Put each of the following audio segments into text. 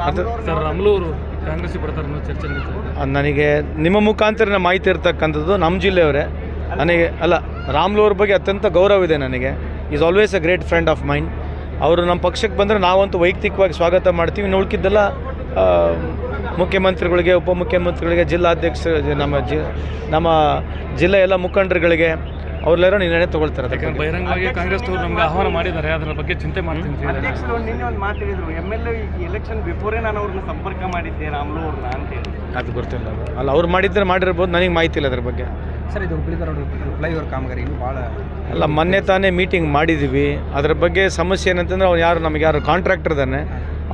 ಅದು ಸರ್ ರಾಮ್ಲೂರು ಕಾಂಗ್ರೆಸ್ ಬರ್ತಾರೆ ಅನ್ನೋ ಚರ್ಚೆ ನನಗೆ ನಿಮ್ಮ ಮುಖಾಂತರ ಮಾಹಿತಿ ಇರ್ತಕ್ಕಂಥದ್ದು ನಮ್ಮ ಜಿಲ್ಲೆಯವರೇ. ನನಗೆ ಅಲ್ಲ ರಾಮ್ಲು ಅವ್ರ ಬಗ್ಗೆ ಅತ್ಯಂತ ಗೌರವ ಇದೆ ನನಗೆ. Is always a great friend of mine ಅವರು ನಮ್ಮ ಪಕ್ಷಕ್ಕೆ ಬಂದರೆ ನಾವಂತೂ ವೈಯಕ್ತಿಕವಾಗಿ ಸ್ವಾಗತ ಮಾಡ್ತೀವಿ. ಇನ್ನು ಉಳ್ಕಿದ್ದೆಲ್ಲ ಆ, ಮುಖ್ಯಮಂತ್ರಿಗಳಿಗೆ ಉಪಮುಖ್ಯಮಂತ್ರಿಗಳಿಗೆ ಜಿಲ್ಲಾಧ್ಯಕ್ಷ ನಮ್ಮ ಜಿ ನಮ್ಮ ಜಿಲ್ಲೆಯ ಎಲ್ಲ ಮುಖಂಡರುಗಳಿಗೆ ಅವ್ರೆಲ್ಲರೂ ನಿರ್ಣಯ ತಗೊಳ್ತಾರೆ ಅದಕ್ಕೆ ಯಾಕಂದ್ರೆ ಬಹಿರಂಗವಾಗಿ ಕಾಂಗ್ರೆಸ್ ಅವರು ನಮ್ಗೆ ಆಹ್ವಾನ ಮಾಡಿದ್ದಾರೆ ಅದರ ಬಗ್ಗೆ ಚಿಂತೆ ಮಾಡ್ತೀನಿ ಅಂತ ಹೇಳಿದ್ದಾರೆ. ಅಧ್ಯಕ್ಷರು ನಿನ್ನೆ ಒಂದು ಮಾತು ಹೇಳಿದ್ರು ಎಂ ಎಲ್ ಎ ಎಲೆಕ್ಷನ್ ಬಿಫೋರೇ ನಾನು ಅವ್ರನ್ನ ಸಂಪರ್ಕ ಮಾಡಿದ್ದೆ ರಾಮ್ಲು ಅವ್ರನ್ನ ಅಂತ ಹೇಳಿ ಅದು ಗೊತ್ತಿಲ್ಲ ಅದು. ಅಲ್ಲ ಅವ್ರು ಮಾಡಿದ್ರೆ ಮಾಡಿರ್ಬೋದು ನನಗೆ ಮಾಹಿತಿ ಇಲ್ಲ ಅದ್ರ ಬಗ್ಗೆ. ಸರ್ ಇದು ಹುಬ್ಳಿ ಧಾರವಾಡ ಫ್ಲೈಓವರ್ ಕಾಮಗಾರಿ ಇನ್ನೂ ಭಾಳ ಅಲ್ಲ ಮೊನ್ನೆ ತಾನೇ ಮೀಟಿಂಗ್ ಮಾಡಿದ್ದೀವಿ ಅದ್ರ ಬಗ್ಗೆ ಸಮಸ್ಯೆ ಏನಂತಂದ್ರೆ ಅವ್ನು ಯಾರು ನಮಗೆ ಯಾರು ಕಾಂಟ್ರಾಕ್ಟರ್ ಇದ್ದಾನೆ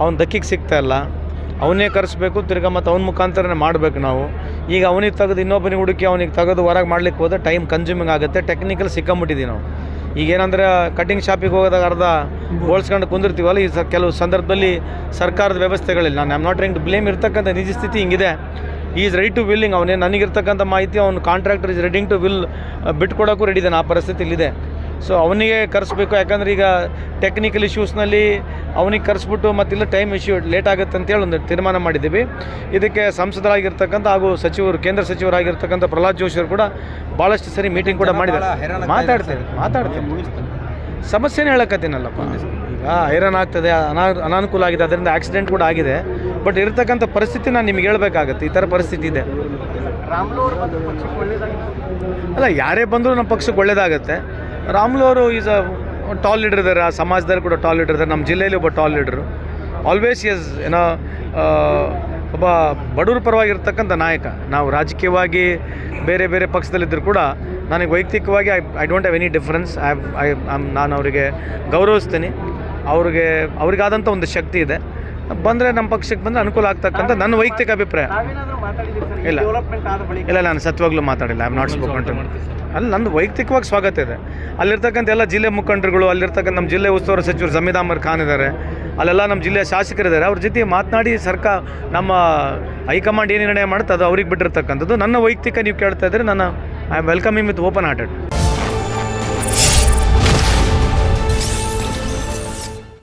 ಅವ್ನು ದಕ್ಕಿಗೆ ಸಿಗ್ತಾ ಇಲ್ಲ. ಅವನ್ನೇ ಕರೆಸ್ಬೇಕು ತಿರ್ಗಾ ಮತ್ತು ಅವನ ಮುಖಾಂತರನೇ ಮಾಡಬೇಕು ನಾವು. ಈಗ ಅವನಿಗೆ ತೆಗೆದು ಇನ್ನೊಬ್ಬನಿಗೆ ಹುಡುಕಿ ಅವನಿಗೆ ತೆಗೆದು ಹೊರಗೆ ಮಾಡ್ಲಿಕ್ಕೆ ಹೋದ್ರೆ ಟೈಮ್ ಕನ್ಸ್ಯೂಮಿಂಗ್ ಆಗುತ್ತೆ. ಟೆಕ್ನಿಕಲ್ ಸಿಕ್ಕಂಬಿಟ್ಟಿದ್ದೀವಿ ನಾವು. ಈಗೇನಂದ್ರೆ ಕಟಿಂಗ್ ಶಾಪಿಗೆ ಹೋಗೋದಾಗ ಅರ್ಧ ಹೋಲ್ಸ್ಕೊಂಡು ಕುಂದಿರ್ತೀವಲ್ಲ, ಈ ಸ ಕೆಲವು ಸಂದರ್ಭದಲ್ಲಿ ಸರ್ಕಾರದ ವ್ಯವಸ್ಥೆಗಳಿಲ್ಲ. ನಾನು am not trying to blame ಇರ್ತಕ್ಕಂಥ ನಿಜ ಸ್ಥಿತಿ ಹಿಂಗಿದೆ. ಈಸ್ ರೆಡಿ ಟು ವಿಲ್ಲಿಂಗ್ ಅವನೇ ನನಗಿರ್ತಕ್ಕಂಥ ಮಾಹಿತಿ, ಅವ್ನು contractor is reading to will ಬಿಟ್ಕೊಡೋಕ್ಕೂ ready ಇದೆ ಆ ಪರಿಸ್ಥಿತಿ ಇಲ್ಲಿದೆ ಸೊ ಅವನಿಗೆ ಕರೆಸ್ಬೇಕು ಯಾಕಂದ್ರೆ ಈಗ ಟೆಕ್ನಿಕಲ್ ಇಶ್ಯೂಸ್ನಲ್ಲಿ ಅವನಿಗೆ ಕರೆಸ್ಬಿಟ್ಟು ಮತ್ತಿಲ್ಲ ಟೈಮ್ ಇಶ್ಯೂ ಲೇಟ್ ಆಗುತ್ತೆ ಅಂತೇಳಿ ಒಂದು ತೀರ್ಮಾನ ಮಾಡಿದ್ದೀವಿ. ಇದಕ್ಕೆ ಸಂಸದರಾಗಿರ್ತಕ್ಕಂಥ ಹಾಗೂ ಸಚಿವರು ಕೇಂದ್ರ ಸಚಿವರಾಗಿರ್ತಕ್ಕಂಥ ಪ್ರಹ್ಲಾದ್ ಜೋಶಿ ಅವರು ಕೂಡ ಭಾಳಷ್ಟು ಸರಿ ಮೀಟಿಂಗ್ ಕೂಡ ಮಾಡಿದ್ದಾರೆ. ಮಾತಾಡ್ತೇವೆ ಮಾತಾಡ್ತೇವೆ ಸಮಸ್ಯೆನೇ ಹೇಳಕತ್ತೀನಲ್ಲಪ್ಪ. ಈಗ ಐರನ್ ಆಗ್ತದೆ ಅನಾ ಅನಾನುಕೂಲ ಆಗಿದೆ ಅದರಿಂದ ಆಕ್ಸಿಡೆಂಟ್ ಕೂಡ ಆಗಿದೆ. ಬಟ್ ಇರತಕ್ಕಂಥ ಪರಿಸ್ಥಿತಿ ನಾನು ನಿಮ್ಗೆ ಹೇಳ್ಬೇಕಾಗತ್ತೆ ಈ ಥರ ಪರಿಸ್ಥಿತಿ ಇದೆ. ಅಲ್ಲ ಯಾರೇ ಬಂದರೂ ನಮ್ಮ ಪಕ್ಷಕ್ಕೆ ಒಳ್ಳೇದಾಗುತ್ತೆ. ರಾಮ್ಲು ಅವರು ಈಸ್ ಅ ಟಾಲ್ ಲೀಡರ್ ಇದ್ದಾರೆ ಆ ಸಮಾಜದಲ್ಲಿ ಕೂಡ ಟಾಲ್ ಲೀಡರ್ ಇದ್ದಾರೆ ನಮ್ಮ ಜಿಲ್ಲೆಯಲ್ಲಿ ಒಬ್ಬ ಟಾಲ್ ಲೀಡರು ಆಲ್ವೇಸ್ ಎಸ್ ಏನೋ ಒಬ್ಬ ಬಡವ್ರ ಪರವಾಗಿರ್ತಕ್ಕಂಥ ನಾಯಕ. ನಾವು ರಾಜಕೀಯವಾಗಿ ಬೇರೆ ಬೇರೆ ಪಕ್ಷದಲ್ಲಿದ್ದರೂ ಕೂಡ ನನಗೆ ವೈಯಕ್ತಿಕವಾಗಿ I I don't have any difference I I ನಾನು ಅವರಿಗೆ ಗೌರವಿಸ್ತೀನಿ. ಅವ್ರಿಗೆ, ಅವ್ರಿಗಾದಂಥ ಒಂದು ಶಕ್ತಿ ಇದೆ. ಬಂದರೆ ನಮ್ಮ ಪಕ್ಷಕ್ಕೆ ಬಂದರೆ ಅನುಕೂಲ ಆಗ್ತಕ್ಕಂಥ ನನ್ನ ವೈಯಕ್ತಿಕ ಅಭಿಪ್ರಾಯ. ಇಲ್ಲ. ಇಲ್ಲ ನಾನು ಸತ್ವಾಗ್ಲೂ ಮಾತಾಡಿಲ್ಲ. ಐ ನಾಟ್ ಸ್ಪೋಕನ್ ಅಲ್ಲಿ ನಂದು ವೈಯಕ್ತಿಕವಾಗಿ ಸ್ವಾಗತ ಇದೆ. ಅಲ್ಲಿರ್ತಕ್ಕಂಥ ಎಲ್ಲ ಜಿಲ್ಲೆ ಮುಖಂಡರುಗಳು ಅಲ್ಲಿರ್ತಕ್ಕಂಥ ನಮ್ಮ ಜಿಲ್ಲೆ ಉಸ್ತುವಾರಿ ಸಚಿವರು ಜಮೀದ್ ಅಹಮದ್ ಖಾನ್ ಇದ್ದಾರೆ. ಅಲ್ಲೆಲ್ಲ ನಮ್ಮ ಜಿಲ್ಲೆಯ ಶಾಸಕರಿದ್ದಾರೆ. ಅವ್ರ ಜೊತೆ ಮಾತನಾಡಿ ಸರ್ಕಾರ ನಮ್ಮ ಹೈಕಮಾಂಡ್ ಏನು ನಿರ್ಣಯ ಮಾಡುತ್ತೆ ಅದು ಅವ್ರಿಗೆ ಬಿಟ್ಟಿರ್ತಕ್ಕಂಥದ್ದು. ನನ್ನ ವೈಯಕ್ತಿಕ ನೀವು ಕೇಳ್ತಾ ಇದ್ರೆ ನಾನು I am welcoming with open hearted